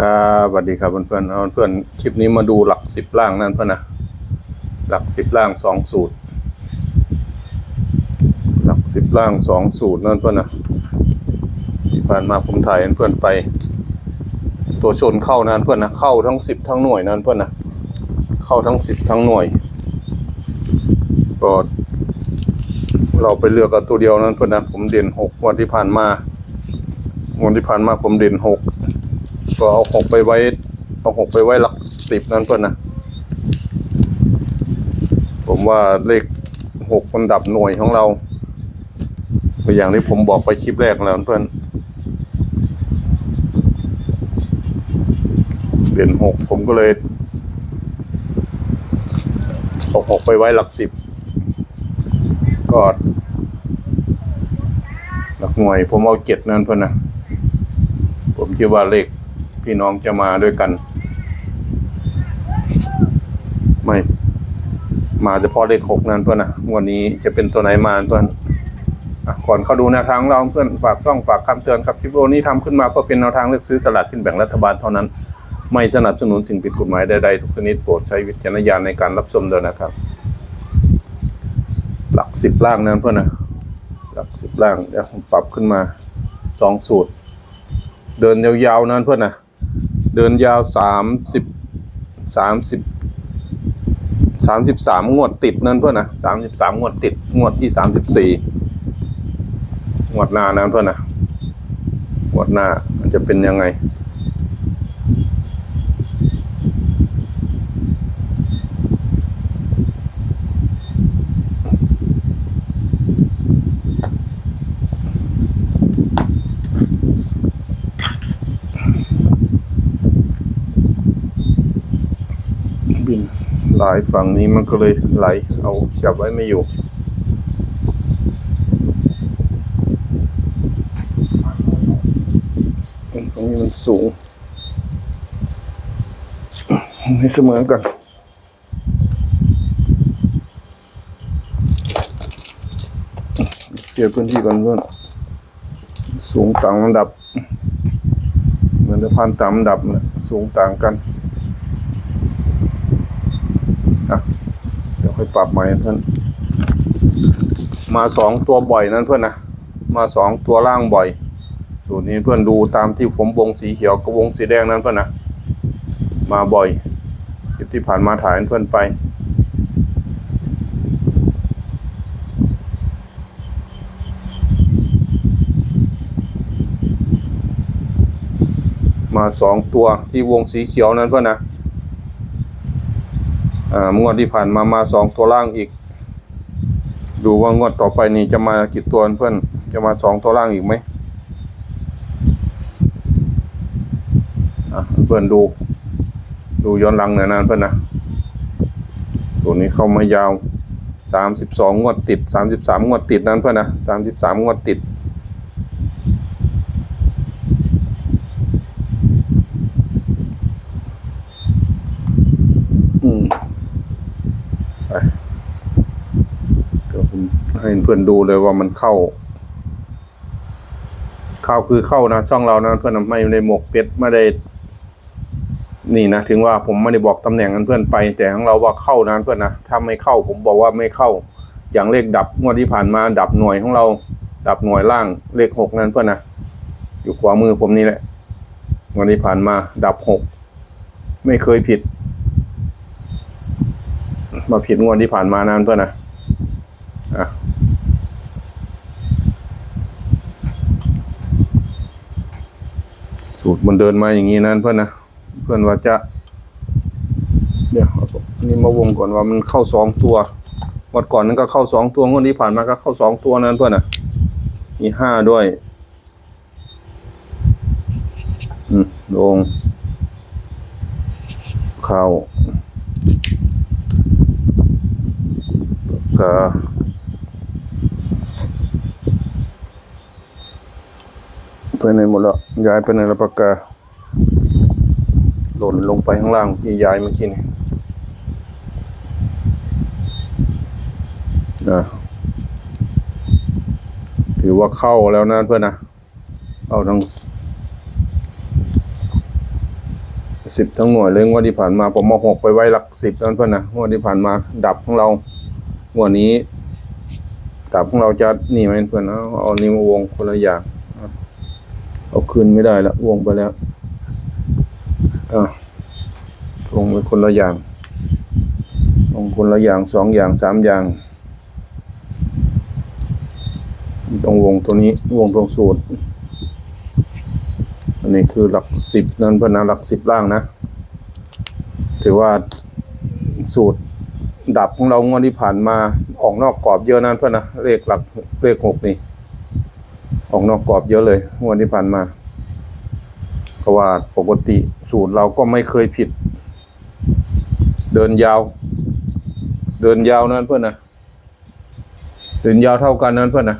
ครับสวัสดีครับเพื่อนๆเอาเพื่อนคลิปนี้มาดูหลักสิบล่างนั่นเพื่อนนะหลักสิบล่างสองสูตร หลักสิบล่างสองสูตรนั่นเพื่อนนะที่ผ่านมาผมถ่ายเพื่อนไป ตัวชนเข้านั่นเพื่อนนะเข้าทั้งสิบทั้งหน่วยนั่นเพื่อนนะเข้าทั้งสิบทั้งหน่วยก็เราไปเลือกเอาตัวเดียวนั่นเพื่อนนะผมเด่นหกวันที่ผ่านมา วันที่ผ่านมาผมเด่นหกก็เอาหกไปไว้เอาหกไปไว้หลักสิบนั่นเพื่อนนะ ผมว่าเลขหกมันดับหน่วยของเราก็อย่างที่ผมบอกไปคลิปแรกแล้วเพื่อนเด่นหกผมก็เลยเอาหกไปไว้หลักสิบก็หลักหน่วยผมเอาเจ็ดนั่นเพื่อนนะ ผมคิดว่าเลขพี่น้องจะมาด้วยกัน ไม่ มาเฉพาะเลขหกนั้นเพื่อนนะวันนี้จะเป็นตัวไหนมาเพื่อนก่อนเขาดูแนวทางเราเพื่อนฝากช่องฝากคำเตือนครับคลิปวิดีโอนี้ทำขึ้นมาเพื่อเป็นแนวทางเลือกซื้อสลากกินแบ่งรัฐบาลเท่านั้น ไม่สนับสนุนสิ่งผิดกฎหมายใดๆทุกชนิดโปรดใช้วิจารณญาณในการรับชมด้วยนะครับ หลักสิบล่างนั้นเพื่อนนะหลักสิบล่างเดี๋ยวผมปรับขึ้นมาสองสูตร เดินยาวๆนั้นเพื่อนนะเดินยาวสามสิบสามสิบสามสิบสามงวดติดนั่นเพื่อนนะสามสิบสามงวดติดงวดที่สามสิบสี่งวดหน้านั้นเพื่อนนะงวดหน้ามันจะเป็นยังไง บินไห ลายฝั่งนี้มันก็เลยไหลเอาจับไว้ไม่อยู่ ตรงนี้มันสูงให้เสมอกันเกี่ยวพื้นที่กันเพื่อนสูงต่างระดับ เหมือนสะพานต่างระดับนะสูงต่างกัน อะเดี๋ยวค่อย ปรับใหม่เพื่อนมาสองตัวบ่อยนั้นเพื่อนนะมาสองตัวล่างบ่อย สูตรนี้เพื่อนดูตามที่ผมวงสีเขียวกับวงสีแดงนั้นเพื่อนนะมาบ่อยคลิปที่ผ่านมาถ่ายเพื่อนไปมาสองตัวที่วงสีเขียวนั้นเพื่อนนะ งวดที่ผ่านมามาสองตัวล่างอีก ดูว่างวดต่อไปนี่จะมากี่ตัวเพื่อนจะมาสองตัวล่างอีกไหมอะเพื่อนดู ดูย้อนหลังหน่อยนะเพื่อนนะตัวนี้เข้ามายาวสามสิบสองงวดติดสามสิบสามงวดติดนั้นเพื่อนนะสามสิบสามงวดติด อืม ไปเดี๋ยวผมให้ เพื่อนดูเลยว่ามันเข้า เข้าคือเข้านะช่องเรานะเพื่อนไม่ได้หมกเป็ดไม่ได้ นี่นะถึงว่าผมไม่ได้บอกตำแหน่งนั้นเพื่อนไป แต่ของเราว่าเข้านะเพื่อนนะถ้าไม่เข้า ผมบอกว่าไม่เข้า อย่างเลขดับงวดที่ผ่านมา ดับหน่วยของเรา ดับหน่วยล่างเลขหกนั้นเพื่อนนะอยู่ขวามือผมนี่แหละงวดที่ผ่านมา ดับหกไม่เคยผิด มาผิดงวดที่ผ่านมานานเพื่อนนะอะ สูตรมันเดินมาอย่างนี้นั่นเพื่อนนะเพื่อนว่าจะเดี๋ยวอันนี้มาวงก่อนว่ามันเข้าสองตัวงวดก่อนนั้นก็เข้าสองตัวงวดที่ผ่านมาก็เข้าสองตัวนั่นเพื่อนนะมีห้าด้วย อืมลงเข้าก็ ไปไหนหมดแล้วย้ายไปในระปากกาหล่นลงไปข้างล่างที่ย้ายเมื่อกี้นี่นะถือว่าเข้าแล้วนะเพื่อนนะเอาทั้งสิบทั้งหน่วยเลยงวดที่ผ่านมาผมมาหกไปไว้หลักสิบนั่นเพื่อนนะงวดที่ผ่านมาดับของเรางวดนี้ดับของเราจะนี่ไหมเพื่อนเอาเอานี่มาวงคนละอย่าง เอาคืนไม่ได้ละวงไปแล้วอะวงไปคนละอย่างวงคนละอย่างสองอย่างสามอย่างต้องวงตัวนี้วงตรงสูตร อันนี้คือหลักสิบนั่นเพื่อนนะหลักสิบล่างนะ ถือว่าสูตรดับของเรางวดที่ผ่านมาออกนอกกรอบเยอะนั่นเพื่อนนะเลขหลักเลขหกนี่ ออกนอกกรอบเยอะเลยงวดที่ผ่านมาเพราะว่าปกติสูตรเราก็ไม่เคยผิด เดินยาว เดินยาวนั่นเพื่อนนะเดินยาวเท่ากันนั่นเพื่อนนะ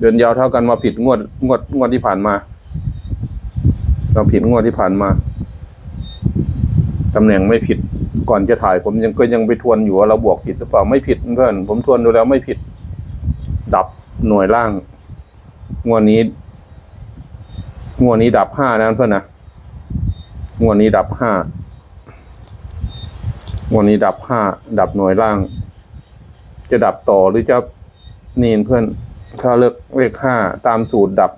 เดินยาวเท่ากันมาผิดงวดงวดงวดที่ผ่านมาเราผิดงวดที่ผ่านมาตำแหน่งไม่ผิดก่อนจะถ่าย ผมยังก็ยังไปทวนอยู่ว่าเราบวกผิดหรือเปล่าไม่ผิดเพื่อน ผมทวนดูแล้วไม่ผิด ดับหน่วยล่าง งวดนี้ งวดนี้ดับห้านะเพื่อนนะ งวดนี้ดับห้า งวดนี้ดับห้า ดับหน่วยล่าง จะดับต่อหรือจะนีนเพื่อน ถ้าเลือกเลขห้าตามสูตรดับ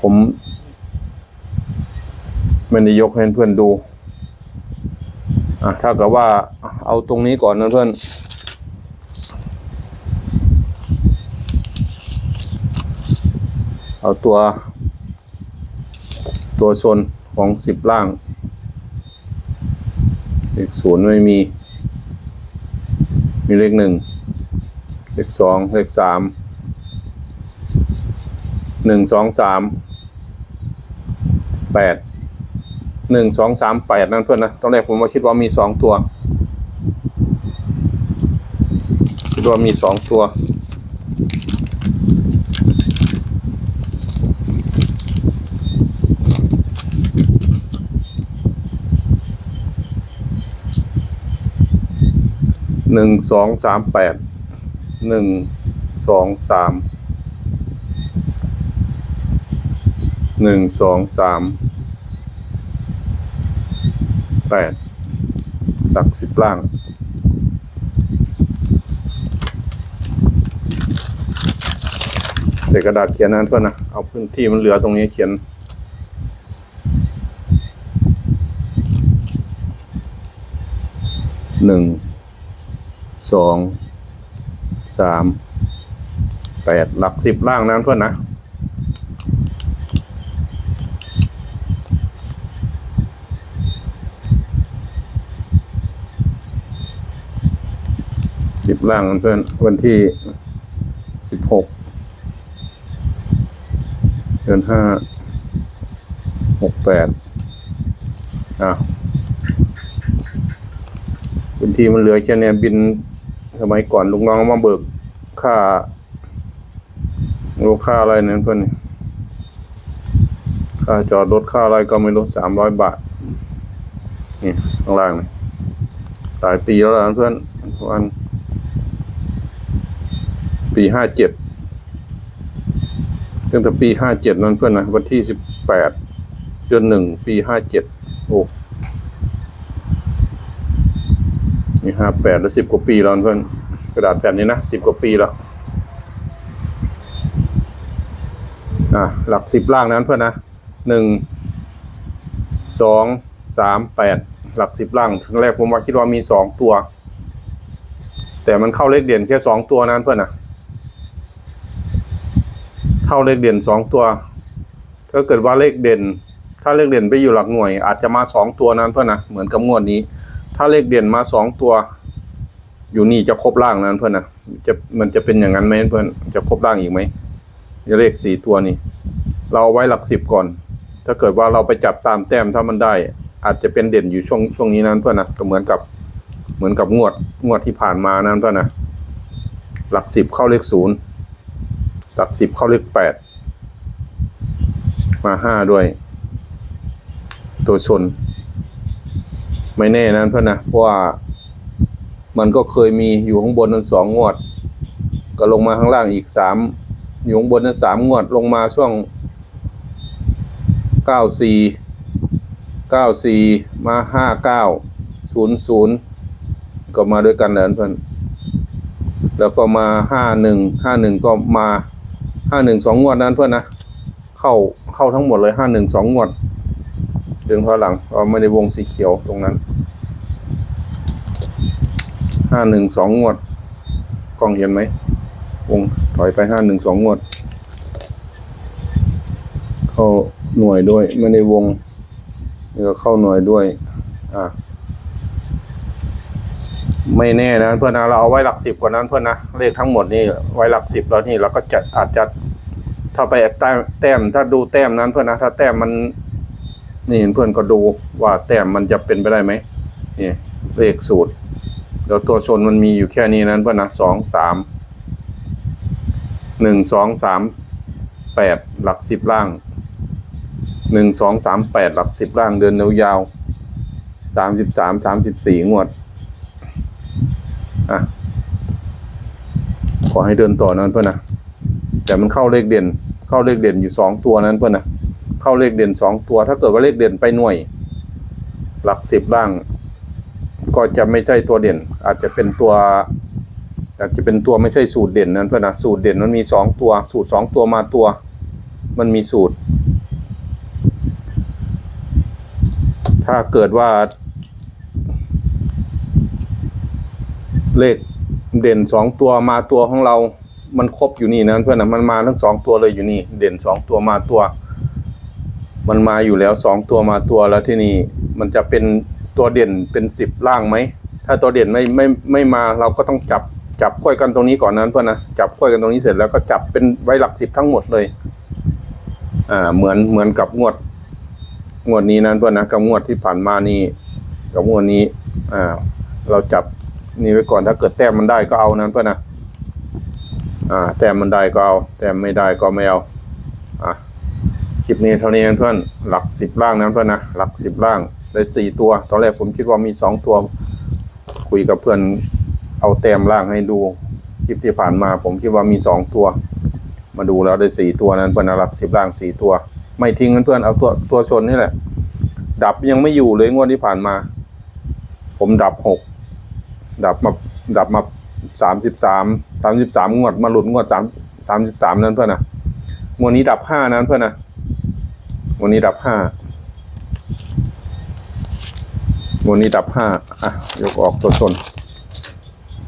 ผมไม่ได้ยกให้เพื่อนดู อะถ้ากับว่าเอาตรงนี้ก่อนนะเพื่อน เอาตัว ตัวชนของสิบล่างเลขศูนย์ไม่มี มีเลขหนึ่งเลขสองเลขสามหนึ่งสองสามแปดหนึ่งสองสามแปดนั่นเพื่อนนะตอนแรกผมว่าคิดว่ามีสองตัว คิดว่ามีสองตัว หนึ่งสองสามแปดหนึ่งสองสามหนึ่งสองสามแปดหลักสิบล่างเศษกระดาษเขียนนั้นเพื่อนนะเอาพื้นที่มันเหลือตรงนี้เขียนหนึ่ง สองสามแปดหลักสิบล่างนั้นเพื่อนนะสิบล่างเพื่อนวันที่สิบหกเดือนห้าหกแปดอะพื้นที่มันเหลือแค่เนี้ยบิน สมัยก่อนลูกน้องมาเบิกค่ารู้ค่าอะไรนี่ยเพื่อนค่าจอดรถค่าอะไรก็ไม่รู้สามร้อยบาท นี่ข้างล่างนี่หลายปีแล้วล่ะเพื่อนวันปีห้าเจ็ดตั้งแต่ปีห้าเจ็ดนั้นเพื่อนนะวันที่สิบแปดเดือนหนึ่งปีห้าเจ็ดโอ้ นี่ห้าแปดแล้วสิบกว่าปีแล้วเพื่อนกระดาษแผ่นนี้นะสิบกว่าปีแล้วอะหลักสิบล่างนั้นเพื่อนนะหนึ่งสองสามแปดหลักสิบล่างครั้งแรกผมว่าคิดว่ามีสองตัว แต่มันเข้าเลขเด่นแค่สองตัวนั้นเพื่อนนะเข้าเลขเด่นสองตัวถ้าเกิดว่าเลขเด่น ถ้าเลขเด่นไปอยู่หลักหน่วย อาจจะมาสองตัวนั้นเพื่อนนะเหมือนกับงวดนี้ ถ้าเลขเด่นมาสองตัว อยู่นี่จะครบล่างนั้นเพื่อนนะจะมันจะเป็นอย่างนั้นไหมเพื่อนจะครบล่างอีกไหมเลขสี่ตัวนี้ เราเอาไว้หลักสิบก่อน ถ้าเกิดว่าเราไปจับตามแต้มถ้ามันได้ อาจจะเป็นเด่นอยู่ช่วงช่วงนี้นั้นเพื่อนนะก็เหมือนกับเหมือนกับงวดงวดที่ผ่านมานั้นเพื่อนนะหลักสิบเข้าเลขศูนย์หลักสิบเข้าเลขแปดมาห้าด้วย ตัวชน ไม่แน่นั้นเพื่อนนะเพราะว่ามันก็เคยมีอยู่ข้างบนนั้นสองงวด ก็ลงมาข้างล่างอีกสามอยู่ข้างบนนั้นสามงวดลงมาช่วงเก้าสี่เก้าสี่มาห้าเก้าศูนย์ศูนย์ก็มาด้วยกันนะเพื่อนแล้วก็มาห้าหนึ่งห้าหนึ่งก็มาห้าหนึ่งสองงวดนั้นเพื่อนนะเข้าเข้าทั้งหมดเลยห้าหนึ่งสองงวด ดึงพอหลังเราไม่ได้วงสีเขียวตรงนั้นห้าหนึ่งสองงวด กล้องเห็นไหมวงถอยไปห้าหนึ่งสองงวด เข้าหน่วยด้วยไม่ได้วงนี่ก็เข้าหน่วยด้วย อ่าไม่แน่นะเพื่อนนะเราเอาไว้หลักสิบกว่านั้นเพื่อนนะเลขทั้งหมดนี่ไว้หลักสิบแล้วนี่เราก็จะอาจจะถ้าไปแต้มถ้าดูแต้มนั้นเพื่อนนะถ้าแต้มมัน นี่เพื่อนก็ดูว่าแต้มมันจะเป็นไปได้ไหมนี่เลขสูตรเดี๋ยวตัวชนมันมีอยู่แค่นี้นั้นเพื่อนนะสองสามหนึ่งสองสามแปดหลักสิบล่างหนึ่งสองสามแปดหลักสิบล่างเดินยาวสามสิบสามสามสิบสี่งวดอะขอให้เดินต่อนั้นเพื่อนนะแต่มันเข้าเลขเด่น เข้าเลขเด่นอยู่สองตัวนั้นเพื่อนนะ เข้าเลขเด่นสองตัว ถ้าเกิดว่าเลขเด่นไปหน่วย หลักสิบล่าง ก็จะไม่ใช่ตัวเด่น อาจจะเป็นตัว อาจจะเป็นตัวไม่ใช่สูตรเด่นนั้นเพื่อนนะสูตรเด่นมันมีสองตัว สูตรสองตัวมาตัว มันมีสูตร ถ้าเกิดว่า เลขเด่นสองตัวมาตัวของเรามันครบอยู่นี่นะเพื่อนนะมันมาทั้งสองตัวเลยอยู่นี่ เด่นสองตัวมาตัว มันมาอยู่แล้วสองตัวมาตัวแล้วที่นี่มันจะเป็นตัวเด่นเป็นสิบล่างไหม ถ้าตัวเด่นไม่ไม่ไม่มาเราก็ต้องจับจับค่อยกันตรงนี้ก่อนนั้นเพื่อนนะจับค่อยกันตรงนี้เสร็จแล้วก็จับเป็นไว้หลักสิบทั้งหมดเลย อ่าเหมือนเหมือนกับงวด งวดนี้นั้นเพื่อนนะกับงวดที่ผ่านมานี่กับงวดนี้ อ่า เราจับนี่ไว้ก่อนถ้าเกิดแต้มมันได้ก็เอานั้นเพื่อนนะอ่า แต้มมันได้ก็เอา แต้มไม่ได้ก็ไม่เอา อะ คลิปนี้เท่านี้เพื่อนหลักสิบล่างนั้นเพื่อนนะหลักสิบล่างได้สี่ตัว ตอนแรกผมคิดว่ามีสองตัว คุยกับเพื่อนเอาแต้มล่างให้ดูคลิปที่ผ่านมา ผมคิดว่ามีสองตัว มาดูแล้วได้สี่ตัวนั้นเพื่อนหลักสิบล่างสี่ตัว ไม่ทิ้งเพื่อนเอาตัวตัวชนนี่แหละ ดับยังไม่อยู่เลยงวดที่ผ่านมา ผมดับหกดับมาดับมาสามสิบสามสามสิบสามงวดมาหลุดงวดสามสามสิบสามนั้นเพื่อนนะงวดนี้ดับห้านั้นเพื่อนนะ วดนี้ดับห้าวดนี้ดับห้าอะ ยกออกตัวชน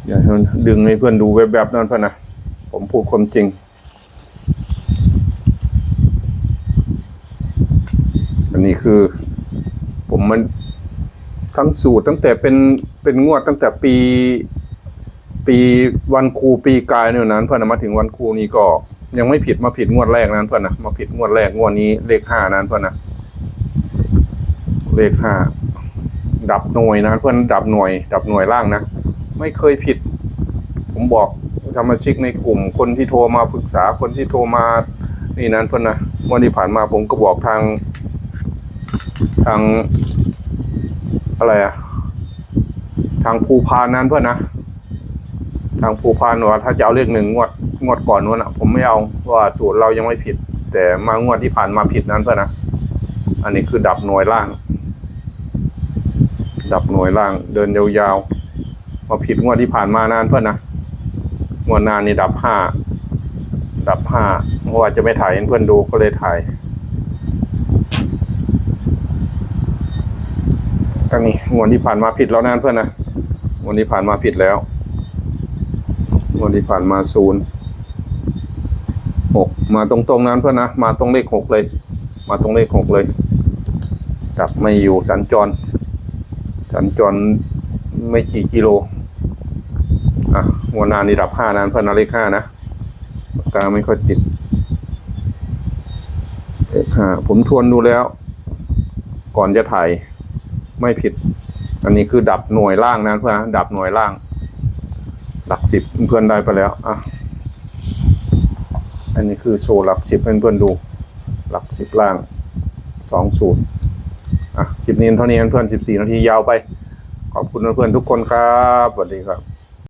อย่าให้มันดึงให้เพื่อนดูแวบๆนั่นเพื่อนนะ ผมพูดความจริง อันนี้คือ ผมมันทั้งสูตรตั้งแต่เป็นเป็นงวดตั้งแต่ปี ปีวันครูปีกายเนี่ยนั้นเพื่อนนะมาถึงวันครูนี้ก็ ยังไม่ผิดมาผิดงวดแรกนั้นเพื่อนนะมาผิดงวดแรกงวดนี้เลขห้านั้นเพื่อนนะเลขห้าดับหน่วยนะเพื่อนดับหน่วย ดับหน่วยล่างนะไม่เคยผิด ผมบอกสมาชิกในกลุ่ม คนที่โทรมาปรึกษาคนที่โทรมา นี่นั้นเพื่อนนะวันที่ผ่านมาผมก็บอกทาง ทางอะไรอะทางภูพานนั้นเพื่อนนะ ทางภูพานว่าถ้าจะเอาเลขหนึ่งงวดงวดก่อนนู้นอะผมไม่เอาว่าสูตรเรายังไม่ผิด แต่มางวดที่ผ่านมาผิดนั้นเพื่อนะอันนี้คือดับหน่วยล่าง ดับหน่วยล่าง เดินยาวๆมาผิดงวดที่ผ่านมานานเพื่อนนะงวดนานนี่ดับห้าดับห้าเพราะว่าจะไม่ถ่ายเพื่อนดูก็เลยถ่ายอันนี้งวดที่ผ่านมาผิดแล้วนะเพื่อนนะงวดที่ผ่านมาผิดแล้ว วดที่ผ่านมาศูนย์หกมาตรงๆนั้นเพื่อนนะ มาตรงเลขหกเลย มาตรงเลขหกเลยดับไม่อยู่สัญจร สัญจรไม่กี่กิโล อะวดหนานี่ดับห้านั้นเพื่อนนะเลขห้านะปากาไม่ค่อยติดเลขห้าผมทวนดูแล้ว ก่อนจะถ่ายไม่ผิด อันนี้คือดับหน่วยล่างนะเพื่อนดับหน่วยล่าง หลักสิบเพื่อนได้ไปแล้วอะอันนี้คือโชว์หลักสิบเพื่อนๆดู หลักสิบล่างสองศูนย์อะคลิปนี้เท่านี้เพื่อนสิบสี่นาทียาวไป ขอบคุณเพื่อนๆทุกคนครับสวัสดีครับ